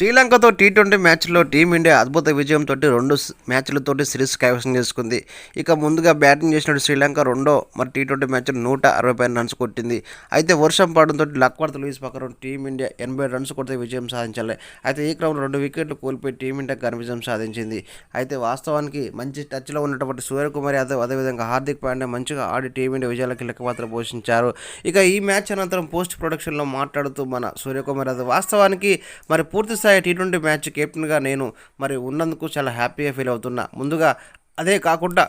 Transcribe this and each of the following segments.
శ్రీలంకతో T twenty మ్యాచ్లో team India అద్భుత విజయంతో రెండు మ్యాచ్లతో మ్యాచ్లతోటి సిరీస్ కైవసం చేసుకుంది. ఇక ముందుగా బ్యాటింగ్ చేసినట్టు శ్రీలంక రెండో మరి టీ ట్వంటీ మ్యాచ్ నూట అరవై పైన రన్స్ కొట్టింది. అయితే వర్షం పడడంతో లక్వర్త్ లూయిస్ ప్రకారం టీమిండియా ఎనభై రన్స్ కొడితే విజయం సాధించాలి. అయితే ఈ క్రమంలో రెండు వికెట్లు కోల్పోయి టీమిండియా ఘన విజయం సాధించింది. అయితే వాస్తవానికి మంచి టచ్లో ఉన్నటువంటి సూర్యకుమార్ యాదవ్ అదేవిధంగా హార్దిక్ పాండ్యా మంచిగా ఆడి టీమిండియా విజయాలకు కీలక పాత్ర పోషించారు. ఇక ఈ మ్యాచ్ అనంతరం పోస్ట్ ప్రొడక్షన్లో మాట్లాడుతూ మన సూర్యకుమార్ యాదవ్ వాస్తవానికి మరి పూర్తి మొదటిసారి టీ ట్వంటీ మ్యాచ్ కెప్టెన్గా నేను మరి ఉన్నందుకు చాలా హ్యాపీగా ఫీల్ అవుతున్నా. ముందుగా అదే కాకుండా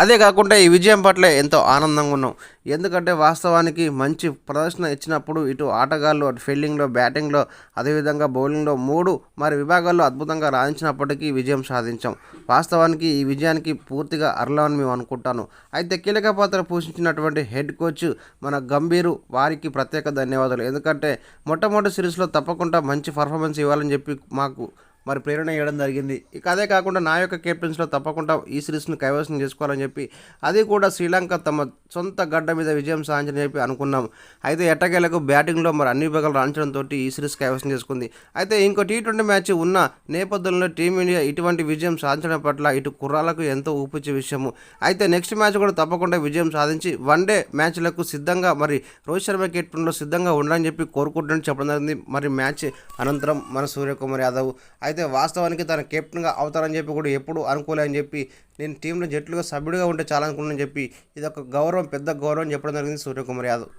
అదే కాకుండా ఈ విజయం పట్ల ఎంతో ఆనందంగా ఉన్నాం. ఎందుకంటే వాస్తవానికి మంచి ప్రదర్శన ఇచ్చినప్పుడు ఇటు ఆటగాళ్ళు అటు ఫీల్డింగ్లో బ్యాటింగ్లో అదేవిధంగా బౌలింగ్లో మూడు మరి విభాగాల్లో అద్భుతంగా రాణించినప్పటికీ విజయం సాధించాం. వాస్తవానికి ఈ విజయానికి పూర్తిగా అర్హమని మేము అనుకుంటాను. అయితే కీలక పాత్ర పోషించినటువంటి హెడ్ కోచ్ మన గంభీరు వారికి ప్రత్యేక ధన్యవాదాలు. ఎందుకంటే మొట్టమొదటి సిరీస్లో తప్పకుండా మంచి పర్ఫార్మెన్స్ ఇవ్వాలని చెప్పి మాకు మరి ప్రేరణ ఇవ్వడం జరిగింది. ఇక అదే కాకుండా నా యొక్క కెప్టెన్స్లో తప్పకుండా ఈ సిరీస్ను కైవసం చేసుకోవాలని చెప్పి అది కూడా శ్రీలంక తమ సొంత గడ్డ మీద విజయం సాధించని చెప్పి అనుకున్నాం అయితే ఎట్టకేలకు బ్యాటింగ్లో మరి అన్ని విభాగాలు రాణించడంతో ఈ సిరీస్ కైవసం చేసుకుంది. అయితే ఇంకో టీ ట్వంటీ మ్యాచ్ ఉన్న నేపథ్యంలో టీమిండియా ఇటువంటి విజయం సాధించడం పట్ల ఇటు కుర్రాలకు ఎంతో ఊపిచ్చే విషయము. అయితే నెక్స్ట్ మ్యాచ్ కూడా తప్పకుండా విజయం సాధించి వన్ డే మ్యాచ్లకు సిద్ధంగా మరి రోహిత్ శర్మ కెప్టెన్లో సిద్ధంగా ఉండాలని చెప్పి కోరుకుంటున్నట్టు చెప్పడం జరిగింది. మరి మ్యాచ్ అనంతరం మన సూర్యకుమార్ యాదవ్. అయితే వాస్తవానికి తన కెప్టెన్గా అవుతారని చెప్పి కూడా ఎప్పుడు అనుకోలే అని చెప్పి నేను టీంలో జట్లుగా సభ్యుడిగా ఉంటే చాలా అనుకున్నానని చెప్పి ఇది ఒక గౌరవం పెద్ద గౌరవం చెప్పడం జరిగింది సూర్యకుమార్ యాదవ్.